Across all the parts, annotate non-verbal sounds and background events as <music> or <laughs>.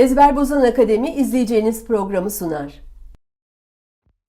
Ezber Bozan Akademi izleyeceğiniz programı sunar.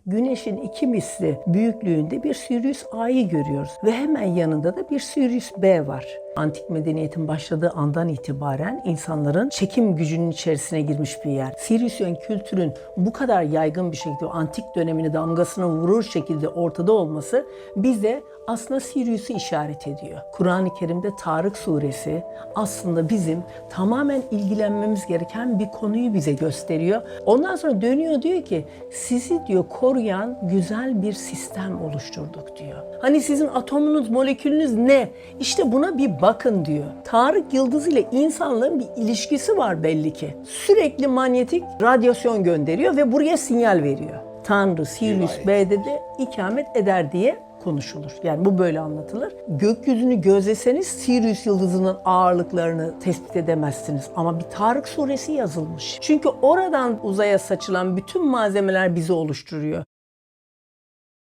Güneşin iki misli büyüklüğünde bir Sirius A'yı görüyoruz ve hemen yanında da bir Sirius B var. Antik medeniyetin başladığı andan itibaren insanların çekim gücünün içerisine girmiş bir yer. Siriusyen kültürün bu kadar yaygın bir şekilde antik dönemini damgasını vurur şekilde ortada olması bize aslında Sirius'u işaret ediyor. Kur'an-ı Kerim'de Tarık suresi aslında bizim tamamen ilgilenmemiz gereken bir konuyu bize gösteriyor. Ondan sonra dönüyor diyor ki sizi diyor koruyan güzel bir sistem oluşturduk diyor. Hani sizin atomunuz, molekülünüz ne? İşte buna bir bakın diyor. Tarık yıldızı ile insanlığın bir ilişkisi var belli ki. Sürekli manyetik radyasyon gönderiyor ve buraya sinyal veriyor. Tanrı Sirius B'de de ikamet eder diye konuşulur. Yani bu böyle anlatılır. Gökyüzünü gözleseniz Sirius yıldızının ağırlıklarını tespit edemezsiniz. Ama bir Tarık suresi yazılmış. Çünkü oradan uzaya saçılan bütün malzemeler bizi oluşturuyor.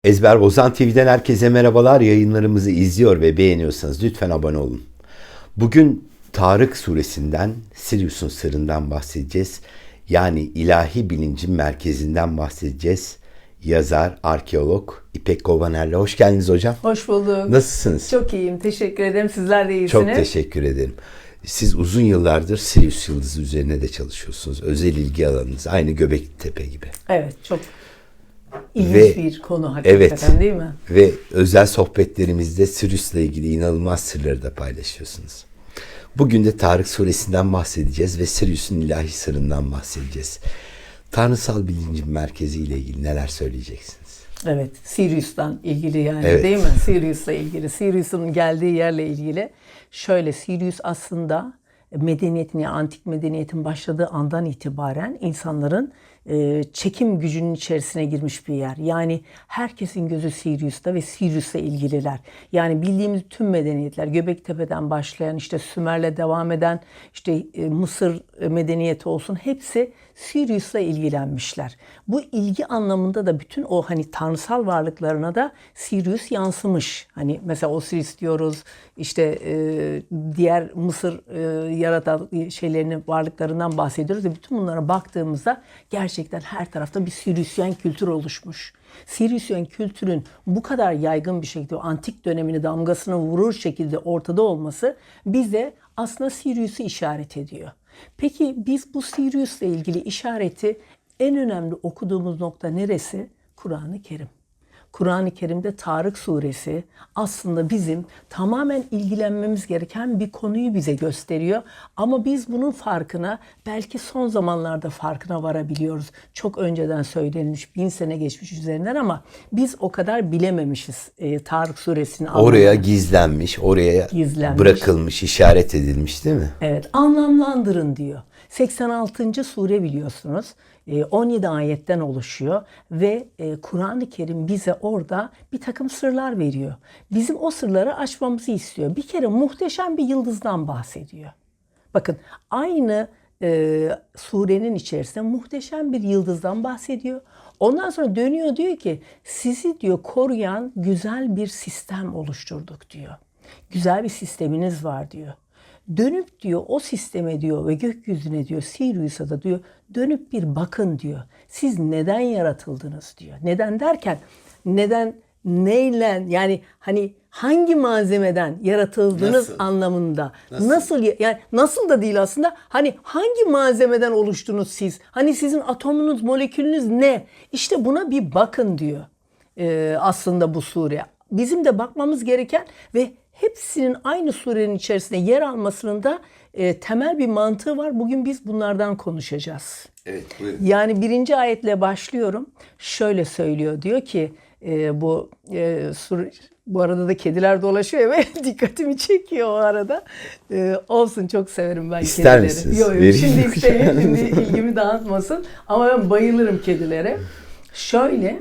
Ezber Bozan TV'den herkese merhabalar. Yayınlarımızı izliyor ve beğeniyorsanız lütfen abone olun. Bugün Tarık suresinden, Sirius'un sırrından bahsedeceğiz. Yani ilahi bilincin merkezinden bahsedeceğiz. Yazar, arkeolog İpek Kovaner'le. Hoş geldiniz hocam. Hoş bulduk. Nasılsınız? Çok iyiyim. Teşekkür ederim. Sizler de iyisiniz. Çok teşekkür ederim. Siz uzun yıllardır Sirius yıldızı üzerine de çalışıyorsunuz. Özel ilgi alanınız. Aynı Göbektepe gibi. Evet, çok ilginç Ve- bir konu hakikaten Evet. değil mi? Ve özel sohbetlerimizde Sirius'la ilgili inanılmaz sırları da paylaşıyorsunuz. Bugün de Tarık suresinden bahsedeceğiz ve Sirius'un ilahi sırrından bahsedeceğiz. Tanrısal bilincin merkezi ile ilgili neler söyleyeceksiniz? Evet, Sirius'tan ilgili yani Evet. değil mi? Sirius'la ilgili, Sirius'un geldiği yerle ilgili. Şöyle Sirius aslında medeniyetin ya antik medeniyetin başladığı andan itibaren insanların e, çekim gücünün içerisine girmiş bir yer. Yani herkesin gözü Sirius'ta ve Sirius'la ilgililer. Yani bildiğimiz tüm medeniyetler Göbektepe'den başlayan işte Sümer'le devam eden işte e, Mısır medeniyeti olsun hepsi Sirius'la ilgilenmişler. Bu ilgi anlamında da bütün o hani tanrısal varlıklarına da Sirius yansımış. Hani mesela Osiris diyoruz, işte e, diğer Mısır e, yaratan şeylerini, varlıklarından bahsediyoruz ve bütün bunlara baktığımızda gerçekten her tarafta bir Siriusyen kültür oluşmuş. Siriusyen kültürün bu kadar yaygın bir şekilde antik dönemini damgasını vurur şekilde ortada olması bize aslında Sirius'u işaret ediyor. Peki biz bu Sirius'la ilgili işareti en önemli okuduğumuz nokta neresi? Kur'an-ı Kerim. Kur'an-ı Kerim'de Tarık suresi aslında bizim tamamen ilgilenmemiz gereken bir konuyu bize gösteriyor. Ama biz bunun farkına belki son zamanlarda farkına varabiliyoruz. Çok önceden söylenmiş, bin sene geçmiş üzerinden ama biz o kadar bilememişiz e, Tarık suresini Oraya anlamını. gizlenmiş, oraya Gizlenmiş. bırakılmış, işaret edilmiş değil mi? Evet, anlamlandırın diyor. 86. sure biliyorsunuz. E, 17 ayetten oluşuyor ve e, Kur'an-ı Kerim bize orada bir takım sırlar veriyor. Bizim o sırları açmamızı istiyor. Bir kere muhteşem bir yıldızdan bahsediyor. Bakın aynı e, surenin içerisinde muhteşem bir yıldızdan bahsediyor. Ondan sonra dönüyor diyor ki sizi diyor koruyan güzel bir sistem oluşturduk diyor. Güzel bir sisteminiz var diyor. Dönüp diyor o sisteme diyor ve gökyüzüne diyor Sirius'a da diyor dönüp bir bakın diyor. Siz neden yaratıldınız diyor. Neden derken neden neyle yani hani hangi malzemeden yaratıldınız Nasıl? anlamında. Nasıl? yani nasıl da değil aslında. Hani hangi malzemeden oluştunuz siz? Hani sizin atomunuz, molekülünüz ne? İşte buna bir bakın diyor. Ee, aslında bu sure. Bizim de bakmamız gereken ve hepsinin aynı surenin içerisinde yer almasının da e, temel bir mantığı var. Bugün biz bunlardan konuşacağız. Evet, buyurun. Yani birinci ayetle başlıyorum. Şöyle söylüyor diyor ki e, bu e, sur- bu arada da kediler dolaşıyor <laughs> ve dikkatimi çekiyor o arada. E, olsun çok severim ben İster kedileri. misiniz? Yok yok şimdi istemiyorum şimdi ilgimi dağıtmasın. Ama ben bayılırım kedilere. Şöyle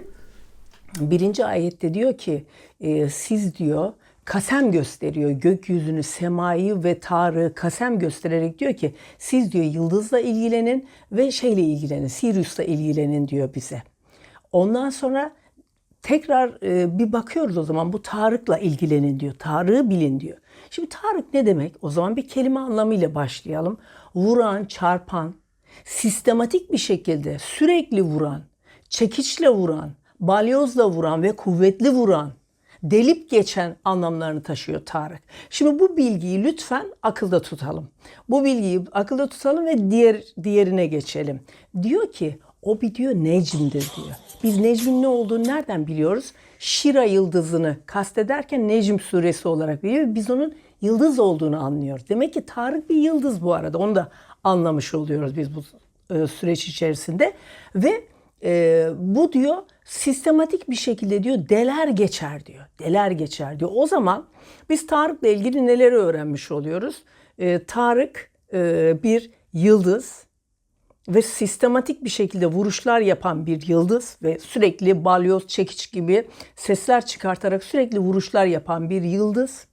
birinci ayette diyor ki e, siz diyor kasem gösteriyor gökyüzünü, semayı ve Tarık'ı kasem göstererek diyor ki siz diyor yıldızla ilgilenin ve şeyle ilgilenin, Sirius'la ilgilenin diyor bize. Ondan sonra tekrar e, bir bakıyoruz o zaman bu Tarık'la ilgilenin diyor. Tarık'ı bilin diyor. Şimdi Tarık ne demek? O zaman bir kelime anlamıyla başlayalım. Vuran, çarpan. sistematik bir şekilde sürekli vuran, çekiçle vuran, balyozla vuran ve kuvvetli vuran, delip geçen anlamlarını taşıyor Tarık. Şimdi bu bilgiyi lütfen akılda tutalım. Bu bilgiyi akılda tutalım ve diğer diğerine geçelim. Diyor ki o bir diyor Necm'dir diyor. Biz Necm'in ne olduğunu nereden biliyoruz? Şira yıldızını kastederken Necm suresi olarak biliyor. Biz onun yıldız olduğunu anlıyoruz. Demek ki Tarık bir yıldız bu arada. Onu da anlamış oluyoruz biz bu e, süreç içerisinde. Ve e, bu diyor sistematik bir şekilde diyor deler geçer diyor. Deler geçer diyor. O zaman biz Tarık'la ilgili neleri öğrenmiş oluyoruz? E, Tarık e, bir yıldız ve sistematik bir şekilde vuruşlar yapan bir yıldız ve sürekli balyoz, çekiç gibi sesler çıkartarak sürekli vuruşlar yapan bir yıldız.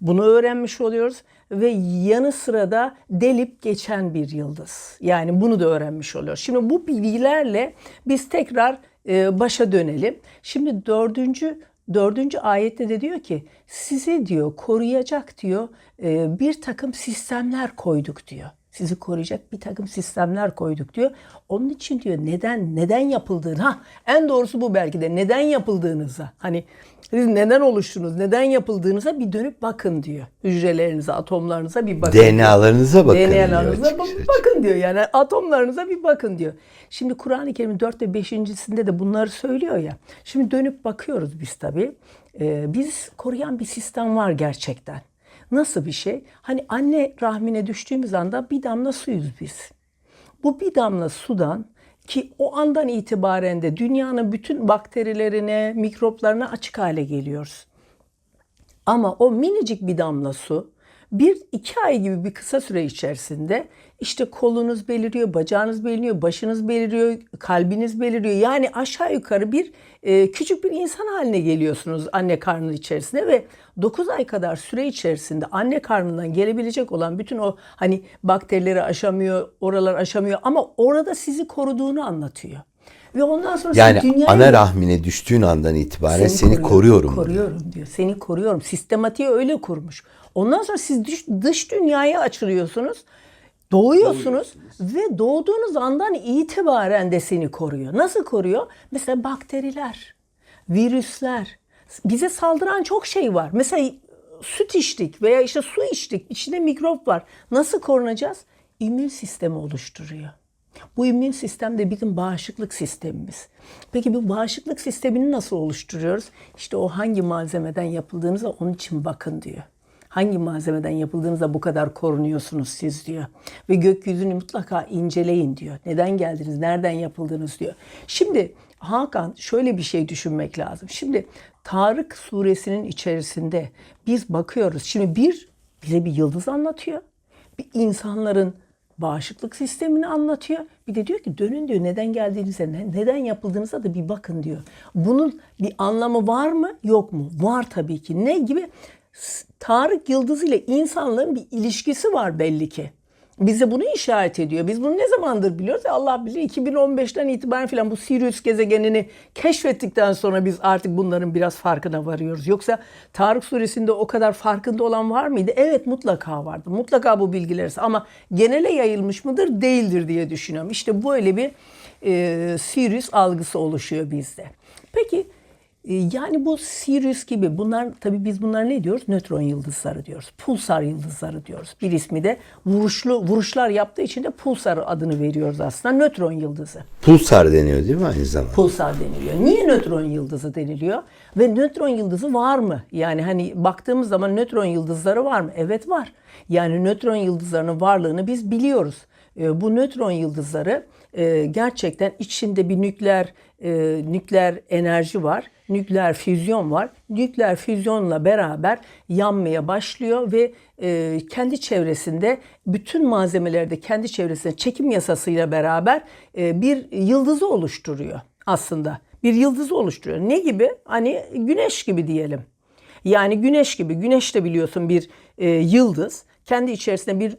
Bunu öğrenmiş oluyoruz ve yanı sıra da delip geçen bir yıldız. Yani bunu da öğrenmiş oluyoruz. Şimdi bu bilgilerle biz tekrar e, başa dönelim. Şimdi dördüncü Dördüncü ayette de diyor ki sizi diyor koruyacak diyor e, bir takım sistemler koyduk diyor. Sizi koruyacak bir takım sistemler koyduk diyor. Onun için diyor neden neden yapıldığını ha en doğrusu bu belki de neden yapıldığınıza hani siz neden oluştunuz neden yapıldığınıza bir dönüp bakın diyor. Hücrelerinize atomlarınıza bir bakın. diyor. DNA'larınıza bakın. diyor DNA'larınıza bak- açık. bakın diyor yani atomlarınıza bir bakın diyor. Şimdi Kur'an-ı Kerim 4 ve 5.sinde de bunları söylüyor ya. Şimdi dönüp bakıyoruz biz tabii. Ee, biz koruyan bir sistem var gerçekten. Nasıl bir şey? Hani anne rahmine düştüğümüz anda bir damla suyuz biz. Bu bir damla sudan ki o andan itibaren de dünyanın bütün bakterilerine, mikroplarına açık hale geliyoruz. Ama o minicik bir damla su bir iki ay gibi bir kısa süre içerisinde işte kolunuz beliriyor, bacağınız beliriyor, başınız beliriyor, kalbiniz beliriyor. Yani aşağı yukarı bir e, küçük bir insan haline geliyorsunuz anne karnının içerisinde ve 9 ay kadar süre içerisinde anne karnından gelebilecek olan bütün o hani bakterileri aşamıyor, oralar aşamıyor ama orada sizi koruduğunu anlatıyor. Ve ondan sonra Yani dünyayı ana rahmine düştüğün andan itibaren seni, koruyorum, koruyorum. Koruyorum diyor. Seni koruyorum. Sistematiği öyle kurmuş. Ondan sonra siz dış, dış dünyaya açılıyorsunuz. Doğuyorsunuz ve doğduğunuz andan itibaren de seni koruyor. Nasıl koruyor? Mesela bakteriler, virüsler. Bize saldıran çok şey var. Mesela süt içtik veya işte su içtik. İçinde mikrop var. Nasıl korunacağız? İmmün sistemi oluşturuyor. Bu immün sistem de bizim bağışıklık sistemimiz. Peki bu bağışıklık sistemini nasıl oluşturuyoruz? İşte o hangi malzemeden yapıldığınıza onun için bakın diyor. Hangi malzemeden yapıldığınızda bu kadar korunuyorsunuz siz diyor. Ve gökyüzünü mutlaka inceleyin diyor. Neden geldiniz, nereden yapıldınız diyor. Şimdi Hakan şöyle bir şey düşünmek lazım. Şimdi Tarık suresinin içerisinde biz bakıyoruz. Şimdi bir bize bir yıldız anlatıyor. Bir insanların bağışıklık sistemini anlatıyor. Bir de diyor ki dönün diyor neden geldiğinize, ne- neden yapıldığınıza da bir bakın diyor. Bunun bir anlamı var mı yok mu? Var tabii ki. Ne gibi? Tarık yıldızı ile insanlığın bir ilişkisi var belli ki. Bize bunu işaret ediyor. Biz bunu ne zamandır biliyoruz? E Allah bilir 2015'ten itibaren falan bu Sirius gezegenini keşfettikten sonra biz artık bunların biraz farkına varıyoruz. Yoksa Tarık suresinde o kadar farkında olan var mıydı? Evet mutlaka vardı. Mutlaka bu bilgiler ama genele yayılmış mıdır? Değildir diye düşünüyorum. İşte böyle bir e, Sirius algısı oluşuyor bizde. Peki Yani bu Sirius gibi bunlar tabii biz bunlar ne diyoruz? Nötron yıldızları diyoruz. Pulsar yıldızları diyoruz. Bir ismi de vuruşlu vuruşlar yaptığı için de pulsar adını veriyoruz aslında. Nötron yıldızı. Pulsar deniyor değil mi aynı zamanda? Pulsar deniliyor. Niye nötron yıldızı deniliyor? Ve nötron yıldızı var mı? Yani hani baktığımız zaman nötron yıldızları var mı? Evet var. Yani nötron yıldızlarının varlığını biz biliyoruz. E, bu nötron yıldızları e, gerçekten içinde bir nükleer e, nükleer enerji var. Nükleer füzyon var. Nükleer füzyonla beraber yanmaya başlıyor ve e, kendi çevresinde bütün malzemelerde kendi çevresinde çekim yasasıyla beraber e, bir yıldızı oluşturuyor aslında. Bir yıldızı oluşturuyor. Ne gibi? Hani güneş gibi diyelim. Yani güneş gibi. Güneş de biliyorsun bir e, yıldız. Kendi içerisinde bir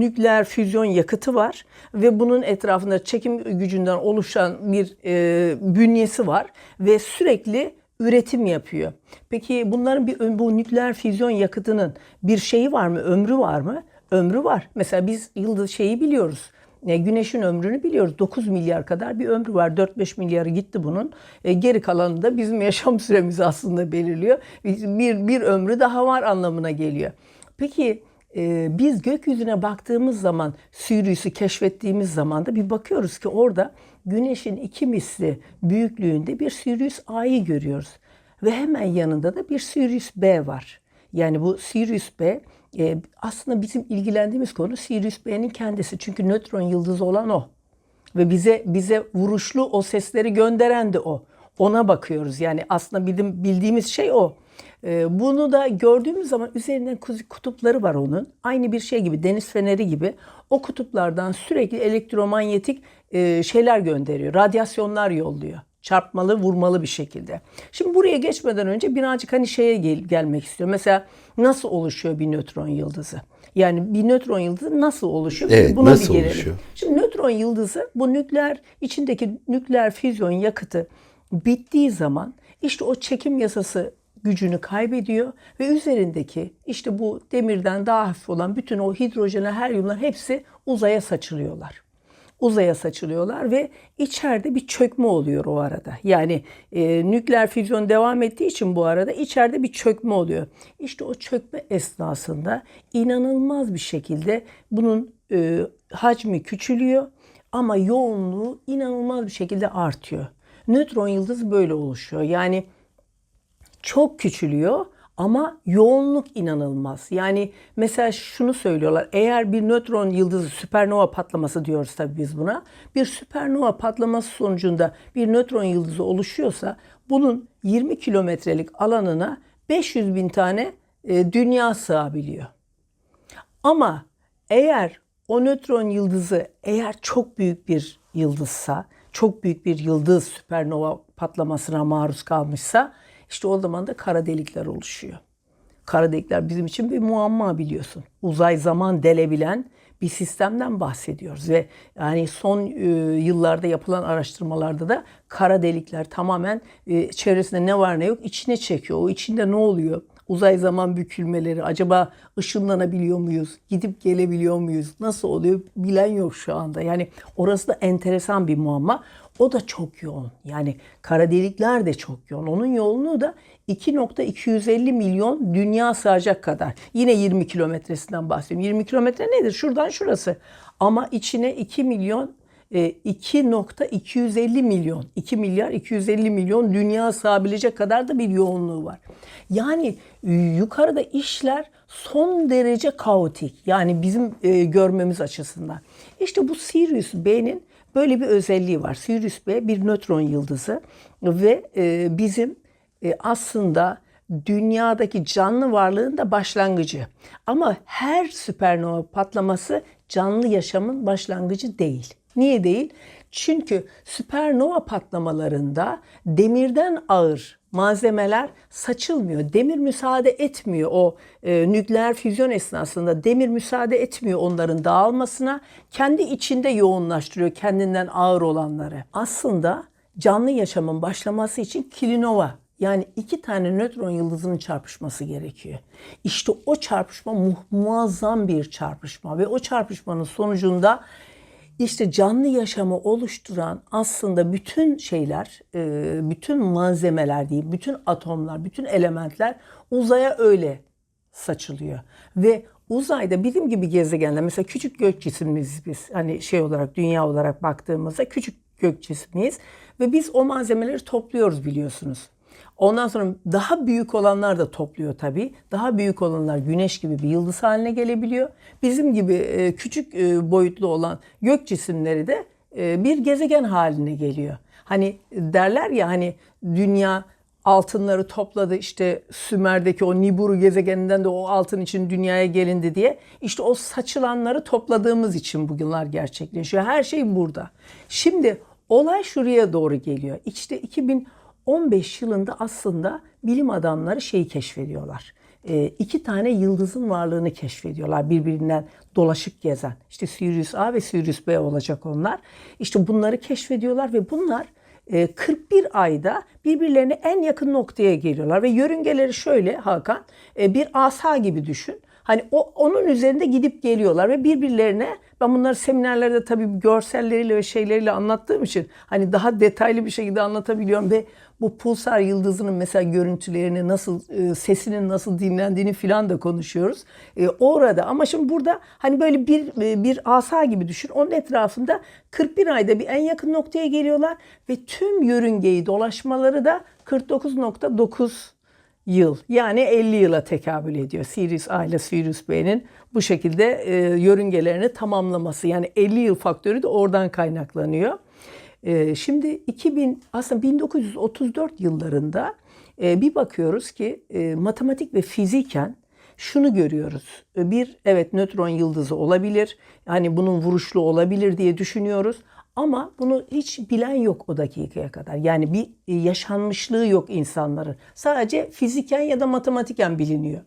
nükleer füzyon yakıtı var ve bunun etrafında çekim gücünden oluşan bir e, bünyesi var ve sürekli üretim yapıyor. Peki bunların bir bu nükleer füzyon yakıtının bir şeyi var mı? Ömrü var mı? Ömrü var. Mesela biz yıldız şeyi biliyoruz. E, güneşin ömrünü biliyoruz. 9 milyar kadar bir ömrü var. 4-5 milyarı gitti bunun. E, geri kalanı da bizim <laughs> yaşam süremizi aslında belirliyor. Bir, bir ömrü daha var anlamına geliyor. Peki e, biz gökyüzüne baktığımız zaman Sirius'u keşfettiğimiz zaman da bir bakıyoruz ki orada güneşin iki misli büyüklüğünde bir Sirius A'yı görüyoruz. Ve hemen yanında da bir Sirius B var. Yani bu Sirius B e, aslında bizim ilgilendiğimiz konu Sirius B'nin kendisi. Çünkü nötron yıldızı olan o. Ve bize bize vuruşlu o sesleri gönderen de o. Ona bakıyoruz. Yani aslında bildiğimiz şey o. Ee, bunu da gördüğümüz zaman üzerinden kutupları var onun. Aynı bir şey gibi deniz feneri gibi. O kutuplardan sürekli elektromanyetik e, şeyler gönderiyor. Radyasyonlar yolluyor. Çarpmalı, vurmalı bir şekilde. Şimdi buraya geçmeden önce birazcık hani şeye gel- gelmek istiyorum. Mesela nasıl oluşuyor bir nötron yıldızı? Yani bir nötron yıldızı nasıl oluşuyor? Evet, Buna nasıl bir gelelim. oluşuyor? Şimdi nötron yıldızı bu nükleer içindeki nükleer füzyon yakıtı bittiği zaman işte o çekim yasası gücünü kaybediyor ve üzerindeki işte bu demirden daha hafif olan bütün o hidrojenler, helyumlar hepsi uzaya saçılıyorlar. Uzaya saçılıyorlar ve içeride bir çökme oluyor o arada. Yani e, nükleer füzyon devam ettiği için bu arada içeride bir çökme oluyor. İşte o çökme esnasında inanılmaz bir şekilde bunun e, hacmi küçülüyor ama yoğunluğu inanılmaz bir şekilde artıyor. Nötron yıldızı böyle oluşuyor. Yani çok küçülüyor ama yoğunluk inanılmaz. Yani mesela şunu söylüyorlar. Eğer bir nötron yıldızı süpernova patlaması diyoruz tabii biz buna. Bir süpernova patlaması sonucunda bir nötron yıldızı oluşuyorsa bunun 20 kilometrelik alanına 500 bin tane e, dünya sığabiliyor. Ama eğer o nötron yıldızı eğer çok büyük bir yıldızsa, çok büyük bir yıldız süpernova patlamasına maruz kalmışsa işte o zaman da kara delikler oluşuyor. Kara delikler bizim için bir muamma biliyorsun. Uzay zaman delebilen bir sistemden bahsediyoruz ve yani son e, yıllarda yapılan araştırmalarda da kara delikler tamamen e, çevresinde ne var ne yok içine çekiyor. O içinde ne oluyor? Uzay zaman bükülmeleri acaba ışınlanabiliyor muyuz? Gidip gelebiliyor muyuz? Nasıl oluyor? Bilen yok şu anda. Yani orası da enteresan bir muamma. O da çok yoğun. Yani kara delikler de çok yoğun. Onun yoğunluğu da 2.250 milyon dünya sığacak kadar. Yine 20 kilometresinden bahsediyorum. 20 kilometre nedir? Şuradan şurası. Ama içine 2 milyon e, 2.250 milyon, 2 milyar 250 milyon dünya sığabilecek kadar da bir yoğunluğu var. Yani e, yukarıda işler son derece kaotik. Yani bizim e, görmemiz açısından. İşte bu Sirius B'nin böyle bir özelliği var. Sirius B bir nötron yıldızı ve e, bizim e, aslında dünyadaki canlı varlığın da başlangıcı. Ama her süpernova patlaması canlı yaşamın başlangıcı değil. Niye değil? Çünkü süpernova patlamalarında demirden ağır malzemeler saçılmıyor. Demir müsaade etmiyor o e, nükleer füzyon esnasında demir müsaade etmiyor onların dağılmasına. Kendi içinde yoğunlaştırıyor kendinden ağır olanları. Aslında canlı yaşamın başlaması için kilinova yani iki tane nötron yıldızının çarpışması gerekiyor. İşte o çarpışma mu- muazzam bir çarpışma ve o çarpışmanın sonucunda işte canlı yaşamı oluşturan aslında bütün şeyler, e, bütün malzemeler değil, bütün atomlar, bütün elementler uzaya öyle saçılıyor. Ve uzayda bizim gibi gezegenler, mesela küçük gök cisimliyiz biz. Hani şey olarak, dünya olarak baktığımızda küçük gök cismiyiz. Ve biz o malzemeleri topluyoruz biliyorsunuz. Ondan sonra daha büyük olanlar da topluyor tabii. Daha büyük olanlar güneş gibi bir yıldız haline gelebiliyor. Bizim gibi e, küçük e, boyutlu olan gök cisimleri de e, bir gezegen haline geliyor. Hani derler ya hani dünya altınları topladı işte Sümer'deki o Nibiru gezegeninden de o altın için dünyaya gelindi diye. İşte o saçılanları topladığımız için bugünler gerçekleşiyor. Her şey burada. Şimdi olay şuraya doğru geliyor. İşte 2015 yılında aslında bilim adamları şeyi keşfediyorlar. E, iki tane yıldızın varlığını keşfediyorlar birbirinden dolaşık gezen. İşte Sirius A ve Sirius B olacak onlar. İşte bunları keşfediyorlar ve bunlar e, 41 ayda birbirlerine en yakın noktaya geliyorlar ve yörüngeleri şöyle Hakan e, bir asa gibi düşün. Hani o onun üzerinde gidip geliyorlar ve birbirlerine Ben bunları seminerlerde tabii görselleriyle ve şeyleriyle anlattığım için hani daha detaylı bir şekilde anlatabiliyorum ve bu pulsar yıldızının mesela görüntülerini nasıl e, sesinin nasıl dinlendiğini filan da konuşuyoruz. E, orada ama şimdi burada hani böyle bir e, bir asa gibi düşün. Onun etrafında 41 ayda bir en yakın noktaya geliyorlar ve tüm yörüngeyi dolaşmaları da 49.9 yıl yani 50 yıla tekabül ediyor. Sirius A ile Sirius B'nin bu şekilde e, yörüngelerini tamamlaması yani 50 yıl faktörü de oradan kaynaklanıyor. E, şimdi 2000 aslında 1934 yıllarında e, bir bakıyoruz ki e, matematik ve fiziken şunu görüyoruz. E, Bir evet nötron yıldızı olabilir. Hani bunun vuruşlu olabilir diye düşünüyoruz. Ama bunu hiç bilen yok o dakikaya kadar. Yani bir e, yaşanmışlığı yok insanların. Sadece fiziken ya da matematiken biliniyor.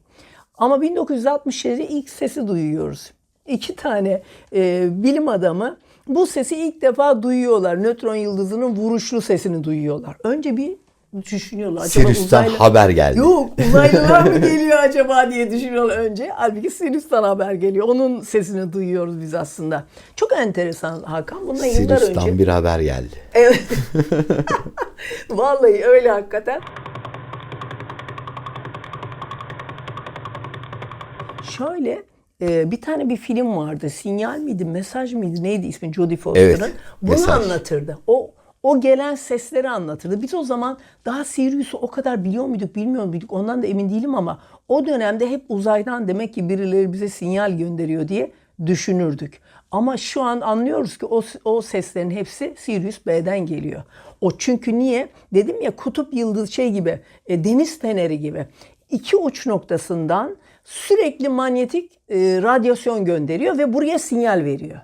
Ama 1967'de ilk sesi duyuyoruz. <laughs> İki tane e, bilim adamı bu sesi ilk defa duyuyorlar. Nötron yıldızının vuruşlu sesini duyuyorlar. Önce bir düşünüyorlar. Acaba Sirius'tan uzaylı- haber geldi. Yok uzaylılar mı <laughs> geliyor acaba diye düşünüyorlar önce. Halbuki Sirius'tan haber geliyor. Onun sesini duyuyoruz biz aslında. Çok enteresan Hakan. Bundan yıllar Sirius'tan önce. bir haber geldi. Evet. <laughs> Vallahi öyle hakikaten. Şöyle e, bir tane bir film vardı. Sinyal miydi, mesaj mıydı, neydi ismi Jodie Foster'ın? Evet, Bunu mesaj. anlatırdı. O o gelen sesleri anlatırdı. Biz o zaman daha Sirius'u o kadar biliyor muyduk, bilmiyor muyduk ondan da emin değilim ama o dönemde hep uzaydan demek ki birileri bize sinyal gönderiyor diye düşünürdük. Ama şu an anlıyoruz ki o, o seslerin hepsi Sirius B'den geliyor. O çünkü niye? Dedim ya kutup yıldız şey gibi, e, deniz feneri gibi. iki uç noktasından sürekli manyetik e, radyasyon gönderiyor ve buraya sinyal veriyor.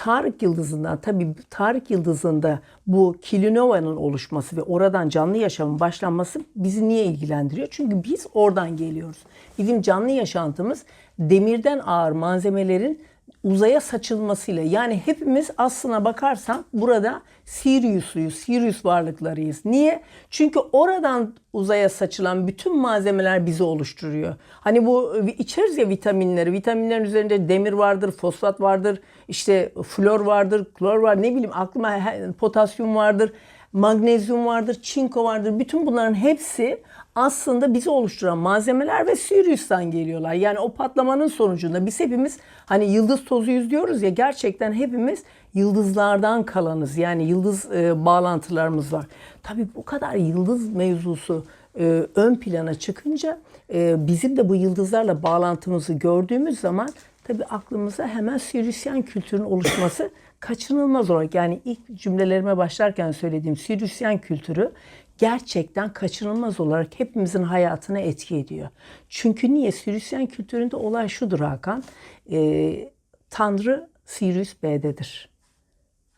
Tarık Yıldızı'ndan tabii Tarık Yıldızı'nda bu Kilinova'nın oluşması ve oradan canlı yaşamın başlanması bizi niye ilgilendiriyor? Çünkü biz oradan geliyoruz. Bizim canlı yaşantımız demirden ağır malzemelerin uzaya saçılmasıyla yani hepimiz aslına bakarsan burada Sirius'luyuz, Sirius varlıklarıyız. Niye? Çünkü oradan uzaya saçılan bütün malzemeler bizi oluşturuyor. Hani bu içeriz ya vitaminleri. Vitaminlerin üzerinde demir vardır, fosfat vardır, işte flor vardır, klor var, ne bileyim aklıma potasyum vardır, magnezyum vardır, çinko vardır. Bütün bunların hepsi aslında bizi oluşturan malzemeler ve Sirius'tan geliyorlar. Yani o patlamanın sonucunda biz hepimiz hani yıldız tozuyuz diyoruz ya gerçekten hepimiz yıldızlardan kalanız. Yani yıldız e, bağlantılarımız var. Tabii bu kadar yıldız mevzusu e, ön plana çıkınca e, bizim de bu yıldızlarla bağlantımızı gördüğümüz zaman tabii aklımıza hemen Siriusyen kültürün oluşması <coughs> kaçınılmaz olarak yani ilk cümlelerime başlarken söylediğim Siriusyen kültürü gerçekten kaçınılmaz olarak hepimizin hayatına etki ediyor. Çünkü niye? Siriusyen kültüründe olay şudur Hakan. Ee, Tanrı Sirius B'dedir.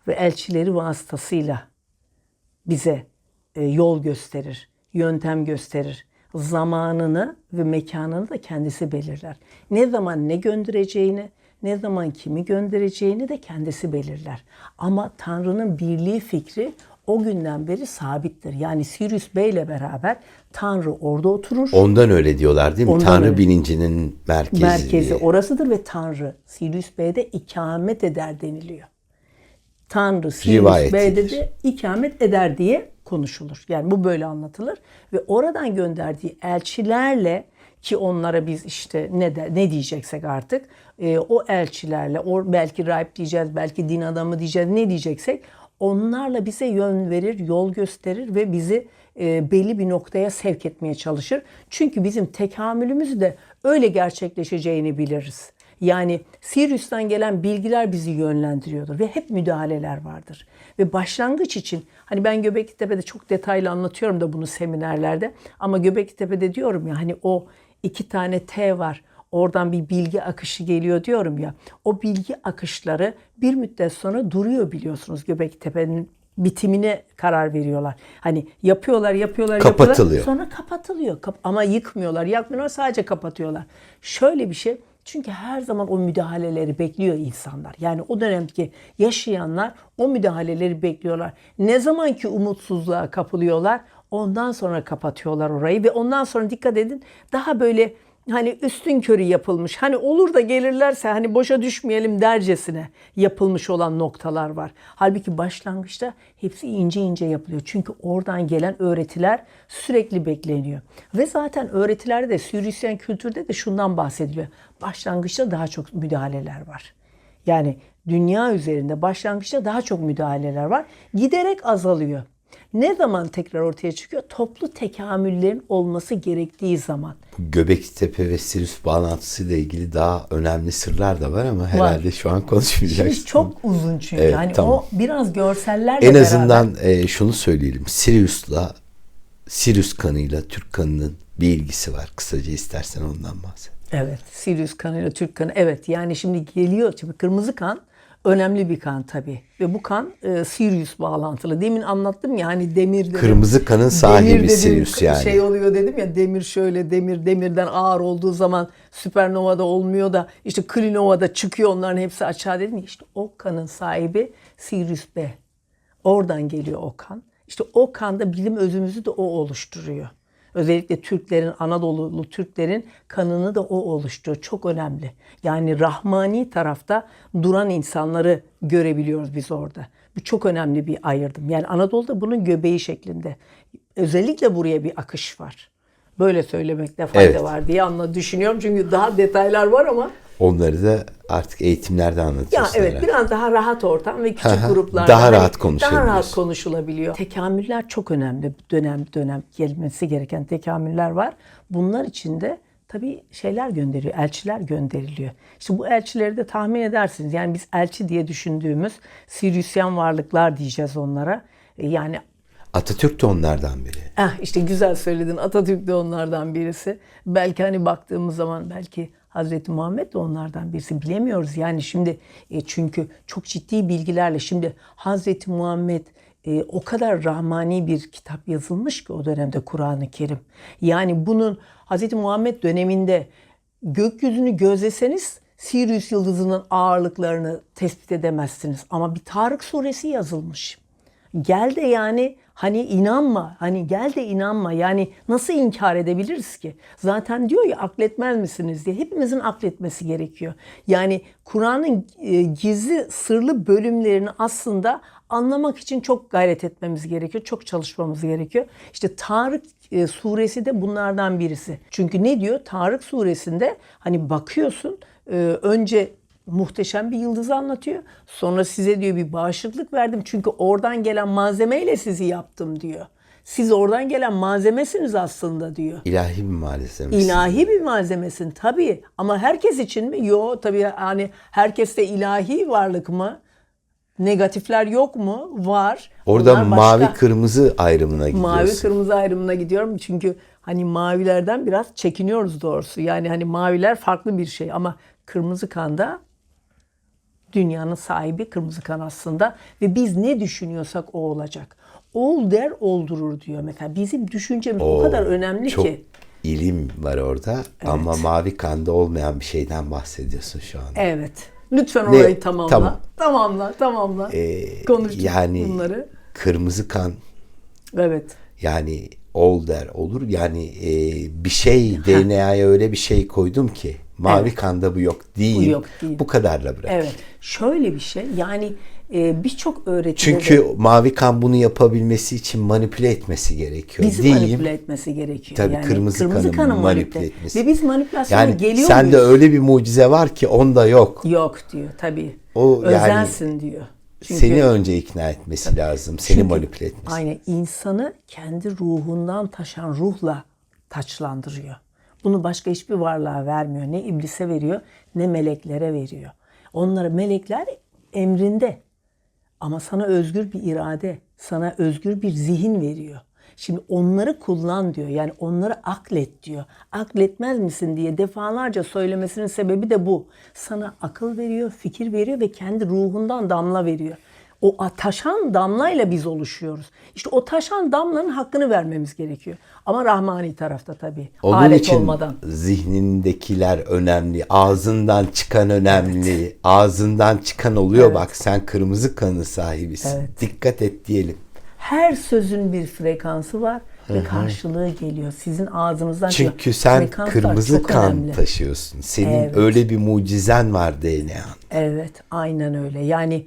Ve elçileri vasıtasıyla bize e, yol gösterir, yöntem gösterir. Zamanını ve mekanını da kendisi belirler. Ne zaman ne göndereceğini, ne zaman kimi göndereceğini de kendisi belirler. Ama Tanrı'nın birliği fikri o günden beri sabittir. Yani Sirius Bey ile beraber Tanrı orada oturur. Ondan öyle diyorlar değil mi? Ondan Tanrı öyle. bilincinin merkezi. Merkezi orasıdır ve Tanrı Sirius Bey'de ikamet eder deniliyor. Tanrı Sirius Bey'de de ikamet eder diye konuşulur. Yani bu böyle anlatılır ve oradan gönderdiği elçilerle ki onlara biz işte ne de, ne diyeceksek artık e, o elçilerle o belki rahip diyeceğiz belki din adamı diyeceğiz ne diyeceksek onlarla bize yön verir, yol gösterir ve bizi e, belli bir noktaya sevk etmeye çalışır. Çünkü bizim tekamülümüz de öyle gerçekleşeceğini biliriz. Yani Sirius'tan gelen bilgiler bizi yönlendiriyordur ve hep müdahaleler vardır. Ve başlangıç için hani ben Göbekli Tepe'de çok detaylı anlatıyorum da bunu seminerlerde ama Göbekli Tepe'de diyorum ya hani o iki tane T var. Oradan bir bilgi akışı geliyor diyorum ya. O bilgi akışları bir müddet sonra duruyor biliyorsunuz Göbekli Tepe'nin bitimine karar veriyorlar. Hani yapıyorlar, yapıyorlar, Kapatılıyor. yapıyorlar. Sonra kapatılıyor. Kap- ama yıkmıyorlar, yakmıyorlar, sadece kapatıyorlar. Şöyle bir şey, çünkü her zaman o müdahaleleri bekliyor insanlar. Yani o dönemki yaşayanlar o müdahaleleri bekliyorlar. Ne zaman ki umutsuzluğa kapılıyorlar, Ondan sonra kapatıyorlar orayı ve ondan sonra dikkat edin daha böyle hani üstün körü yapılmış. Hani olur da gelirlerse hani boşa düşmeyelim dercesine yapılmış olan noktalar var. Halbuki başlangıçta hepsi ince ince yapılıyor. Çünkü oradan gelen öğretiler sürekli bekleniyor. Ve zaten öğretilerde de Sürüsyen kültürde de şundan bahsediliyor. Başlangıçta daha çok müdahaleler var. Yani dünya üzerinde başlangıçta daha çok müdahaleler var. Giderek azalıyor. Ne zaman tekrar ortaya çıkıyor? Toplu tekamüllerin olması gerektiği zaman. Göbektepe ve Sirius bağlantısıyla ilgili daha önemli sırlar da var ama herhalde şu an konuşmayacağız. Şimdi çok uzun çünkü. Evet, hani tamam. o biraz görsellerle En beraber. azından e, şunu söyleyelim. Sirius'la Sirius kanıyla Türk kanının bir ilgisi var. Kısaca istersen ondan bahset. Evet, Sirius kanıyla Türk kanı. Evet, yani şimdi geliyor. Şimdi kırmızı kan önemli bir kan tabii. Ve bu kan e, Sirius bağlantılı. Demin anlattım ya hani demir dedim. Kırmızı kanın sahibi Demir dedim, Sirius yani. Şey oluyor dedim ya demir şöyle demir demirden ağır olduğu zaman süpernovada olmuyor da işte klinovada çıkıyor onların hepsi aşağı dedim ya işte o kanın sahibi Sirius B. Oradan geliyor o kan. İşte o kanda bilim özümüzü de o oluşturuyor. Özellikle Türklerin, Anadolu'lu Türklerin kanını da o oluşturuyor. Çok önemli. Yani Rahmani tarafta duran insanları görebiliyoruz biz orada. Bu çok önemli bir ayırdım. Yani Anadolu'da bunun göbeği şeklinde. Özellikle buraya bir akış var. Böyle söylemekte fayda Evet. var diye anla düşünüyorum. Çünkü daha detaylar var ama Onları da artık eğitimlerde ya anlatıyorsun. evet herhalde. biraz daha rahat ortam ve küçük gruplarda Daha hani rahat Daha konuşabiliyorsun. rahat konuşulabiliyor. Tekamüller çok önemli. Dönem dönem gelmesi gereken tekamüller var. Bunlar içinde tabii şeyler gönderiyor, elçiler gönderiliyor. İşte bu elçileri de tahmin edersiniz. Yani biz elçi diye düşündüğümüz Siriusyen varlıklar diyeceğiz onlara. E, Yani Atatürk de onlardan biri. Ah işte güzel söyledin. Atatürk de onlardan birisi. Belki hani baktığımız zaman belki Hazreti Muhammed de onlardan birisi. Bilemiyoruz yani şimdi e, çünkü çok ciddi bilgilerle şimdi Hazreti Muhammed e, o kadar rahmani bir kitap yazılmış ki o dönemde Kur'an-ı Kerim. Yani bunun Hazreti Muhammed döneminde gökyüzünü gözleseniz Sirius yıldızının ağırlıklarını tespit edemezsiniz. Ama bir Tarık suresi yazılmış. Gel de yani hani inanma, hani gel de inanma. Yani nasıl inkar edebiliriz ki? Zaten diyor ya akletmez misiniz diye. Hepimizin akletmesi gerekiyor. Yani Kur'an'ın e, gizli, sırlı bölümlerini aslında anlamak için çok gayret etmemiz gerekiyor. Çok çalışmamız gerekiyor. İşte Tarık e, suresi de bunlardan birisi. Çünkü ne diyor? Tarık suresinde hani bakıyorsun e, önce muhteşem bir yıldızı anlatıyor. Sonra size diyor bir bağışıklık verdim. Çünkü oradan gelen malzemeyle sizi yaptım diyor. Siz oradan gelen malzemesiniz aslında diyor. İlahi bir malzemesi. İlahi bir malzemesin tabii. Ama herkes için mi? Yok tabii hani herkeste ilahi varlık mı? Negatifler yok mu? Var. Orada Onlar mavi başka. kırmızı ayrımına gidiyorsun. Mavi kırmızı ayrımına gidiyorum çünkü hani mavilerden biraz çekiniyoruz doğrusu. Yani hani maviler farklı bir şey ama kırmızı kanda dünyanın sahibi kırmızı kan aslında ve biz ne düşünüyorsak o olacak. Ol der oldurur diyor mesela. Bizim düşüncemiz o, Oo, kadar önemli çok ki. ilim var orada ama mavi kanda olmayan bir şeyden bahsediyorsun şu an. Evet. Lütfen Ne? orayı tamamla. Tamam. Tamamla, tamamla. Ee, Konuştuk yani bunları. kırmızı kan Evet. yani ol der olur yani e, bir şey DNA'ya öyle bir şey koydum ki mavi Evet. kanda bu yok değil. Bu yok değil. Bu kadarla bırak. Evet. Şöyle bir şey yani e, birçok öğretide Çünkü de mavi kan bunu yapabilmesi için manipüle etmesi gerekiyor. bizi Diyeyim. manipüle etmesi gerekiyor. Tabii yani kırmızı kanı kanı manipüle etmesi. Ve biz manipülasyona Yani geliyor sende muyuz? öyle bir mucize var ki onda yok. Yok diyor tabii. O yani Özensin diyor. Çünkü, Seni önce ikna etmesi lazım. Seni çünkü manipüle etmesi. Aynen insanı kendi ruhundan taşan ruhla taçlandırıyor. Bunu başka hiçbir varlığa vermiyor. Ne iblise veriyor ne meleklere veriyor. Onlara melekler emrinde. Ama sana özgür bir irade, sana özgür bir zihin veriyor. Şimdi onları kullan diyor. Yani onları aklet diyor. Akletmez misin diye defalarca söylemesinin sebebi de bu. Sana akıl veriyor, fikir veriyor ve kendi ruhundan damla veriyor. O taşan damlayla biz oluşuyoruz. İşte o taşan damlanın hakkını vermemiz gerekiyor. Ama rahmani tarafta tabii. Onun Alet için olmadan. zihnindekiler önemli. Ağzından çıkan önemli. Ağzından çıkan oluyor bak sen kırmızı kanı sahibisin. Evet. Dikkat et diyelim. Her sözün bir frekansı var. ve karşılığı geliyor. Sizin ağzınızdan Çünkü çıkan sen frekanslar kırmızı kan önemli. taşıyorsun. Senin Evet. öyle bir mucizen var DNA. Evet, aynen öyle. Yani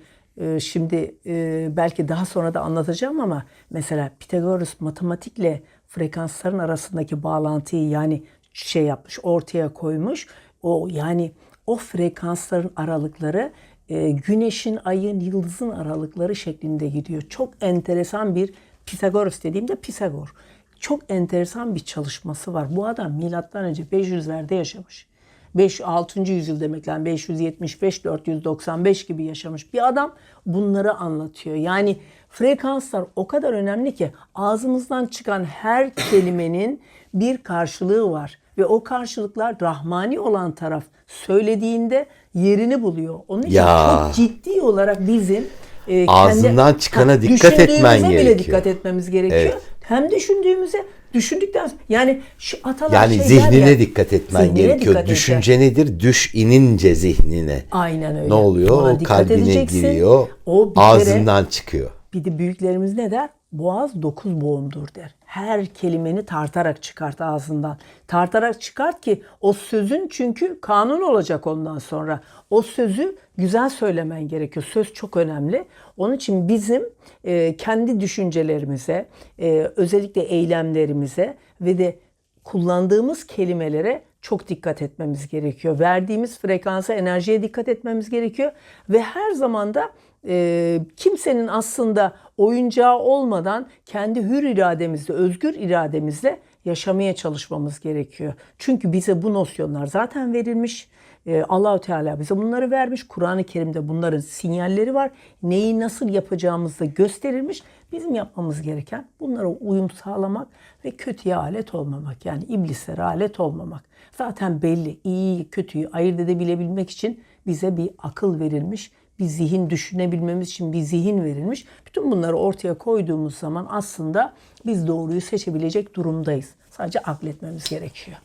şimdi e, belki daha sonra da anlatacağım ama mesela Pitagoras matematikle frekansların arasındaki bağlantıyı yani şey yapmış, ortaya koymuş. O yani o frekansların aralıkları e, güneşin, ayın, yıldızın aralıkları şeklinde gidiyor. Çok enteresan bir Pitagoras dediğimde Pisagor. Çok enteresan bir çalışması var. Bu adam milattan önce 500'lerde yaşamış. 5 6. yüzyıl demek yani 575 495 gibi yaşamış bir adam bunları anlatıyor. Yani frekanslar o kadar önemli ki ağzımızdan çıkan her kelimenin bir karşılığı var ve o karşılıklar rahmani olan taraf söylediğinde yerini buluyor. Onun için Ya. çok ciddi olarak bizim e, Ağzından çıkana dikkat etmen bile gerekiyor. dikkat etmemiz gerekiyor. Evet. Hem düşündüğümüze, düşündükten sonra yani şu atalar Yani şey zihnine ya, dikkat etmen zihnine gerekiyor. dikkat Düşünce nedir? Düş inince zihnine. Aynen öyle. Ne oluyor? Buna o kalbine giriyor. O bir kere- ağzından çıkıyor. Bir de büyüklerimiz ne der? Boğaz dokuz boğumdur der. Her kelimeni tartarak çıkart ağzından. Tartarak çıkart ki o sözün çünkü kanun olacak ondan sonra. O sözü güzel söylemen gerekiyor. Söz çok önemli. Onun için bizim e, kendi düşüncelerimize, e, özellikle eylemlerimize ve de kullandığımız kelimelere çok dikkat etmemiz gerekiyor. Verdiğimiz frekansa, enerjiye dikkat etmemiz gerekiyor. Ve her zaman da e, kimsenin aslında oyuncağı olmadan kendi hür irademizle, özgür irademizle yaşamaya çalışmamız gerekiyor. Çünkü bize bu nosyonlar zaten verilmiş. E, Allahü Teala bize bunları vermiş. Kur'an-ı Kerim'de bunların sinyalleri var. Neyi nasıl yapacağımız da gösterilmiş. Bizim yapmamız gereken bunlara uyum sağlamak ve kötüye alet olmamak. Yani iblislere alet olmamak. Zaten belli. İyiyi, kötüyü ayırt edebilebilmek için bize bir akıl verilmiş. Bir zihin düşünebilmemiz için bir zihin verilmiş. Bütün bunları ortaya koyduğumuz zaman aslında biz doğruyu seçebilecek durumdayız. Sadece akletmemiz gerekiyor.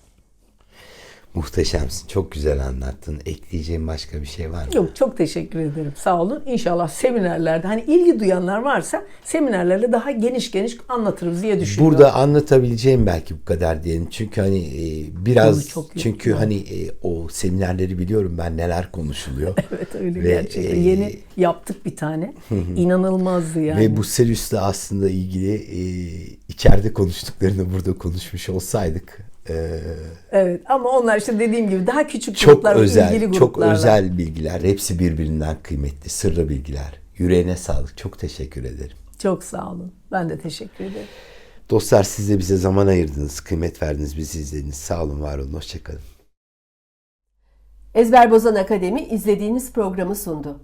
Muhteşemsin. Çok güzel anlattın. Ekleyeceğin başka bir şey var mı? Yok çok teşekkür ederim. Sağ olun. İnşallah seminerlerde hani ilgi duyanlar varsa seminerlerde daha geniş geniş anlatırız diye düşünüyorum. Burada anlatabileceğim belki bu kadar diyelim. Çünkü hani e, biraz çok yok. çünkü hani e, o seminerleri biliyorum ben neler konuşuluyor. <laughs> Evet öyle Ve, gerçekten. e, Yeni yaptık bir tane. <laughs> İnanılmazdı yani. Ve bu Sirius'la aslında ilgili e, içeride konuştuklarını burada konuşmuş olsaydık e, Evet ama onlar işte dediğim gibi daha küçük çok gruplar, özel, ilgili çok özel bilgiler. Hepsi birbirinden kıymetli, sırrı bilgiler. Yüreğine sağlık. Çok teşekkür ederim. Çok sağ olun. Ben de teşekkür ederim. Dostlar siz de bize zaman ayırdınız, kıymet verdiniz, bizi izlediniz. Sağ olun, var olun, hoşçakalın. Ezber Bozan Akademi izlediğiniz programı sundu.